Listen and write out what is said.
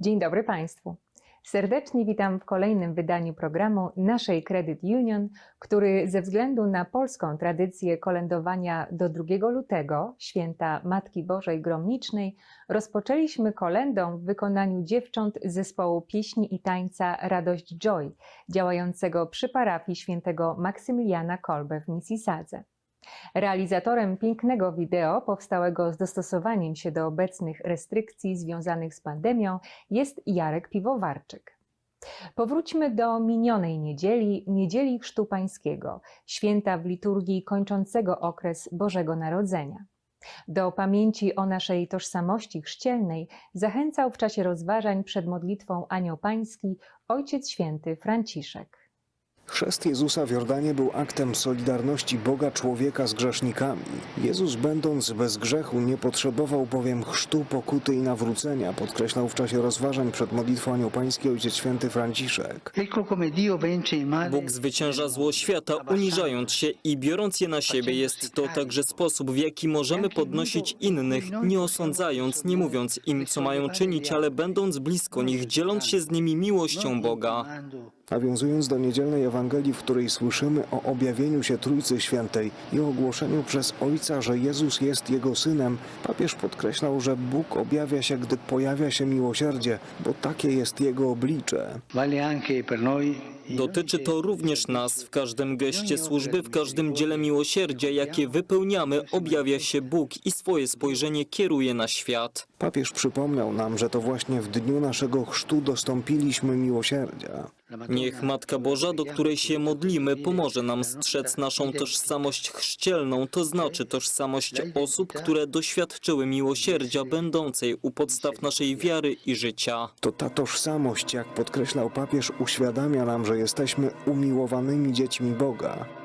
Dzień dobry Państwu. Serdecznie witam w kolejnym wydaniu programu naszej Credit Union, który ze względu na polską tradycję kolędowania do 2 lutego, święta Matki Bożej Gromnicznej, rozpoczęliśmy kolendą w wykonaniu dziewcząt zespołu pieśni i tańca Radość Joy, działającego przy parafii świętego Maksymiliana Kolbe w Mississadze. Realizatorem pięknego wideo powstałego z dostosowaniem się do obecnych restrykcji związanych z pandemią jest Jarek Piwowarczyk. Powróćmy do minionej niedzieli, niedzieli Chrztu Pańskiego, święta w liturgii kończącego okres Bożego Narodzenia. Do pamięci o naszej tożsamości chrzcielnej zachęcał w czasie rozważań przed modlitwą Anioł Pański Ojciec Święty Franciszek. Chrzest Jezusa w Jordanie był aktem solidarności Boga człowieka z grzesznikami. Jezus, będąc bez grzechu, nie potrzebował bowiem chrztu, pokuty i nawrócenia, podkreślał w czasie rozważań przed modlitwą Anioł Pański Ojciec Święty Franciszek. Bóg zwycięża zło świata, uniżając się i biorąc je na siebie. Jest to także sposób, w jaki możemy podnosić innych, nie osądzając, nie mówiąc im, co mają czynić, ale będąc blisko nich, dzieląc się z nimi miłością Boga. Nawiązując do niedzielnej Ewangelii, w której słyszymy o objawieniu się Trójcy Świętej i ogłoszeniu przez Ojca, że Jezus jest Jego Synem, papież podkreślał, że Bóg objawia się, gdy pojawia się miłosierdzie, bo takie jest Jego oblicze. Vale anche per noi. Dotyczy to również nas. W każdym geście służby, w każdym dziele miłosierdzia, jakie wypełniamy, objawia się Bóg i swoje spojrzenie kieruje na świat. Papież przypomniał nam, że to właśnie w dniu naszego chrztu dostąpiliśmy miłosierdzia. Niech Matka Boża, do której się modlimy, pomoże nam strzec naszą tożsamość chrzcielną, to znaczy tożsamość osób, które doświadczyły miłosierdzia, będącej u podstaw naszej wiary i życia. To ta tożsamość, jak podkreślał papież, uświadamia nam, że jesteśmy umiłowanymi dziećmi Boga.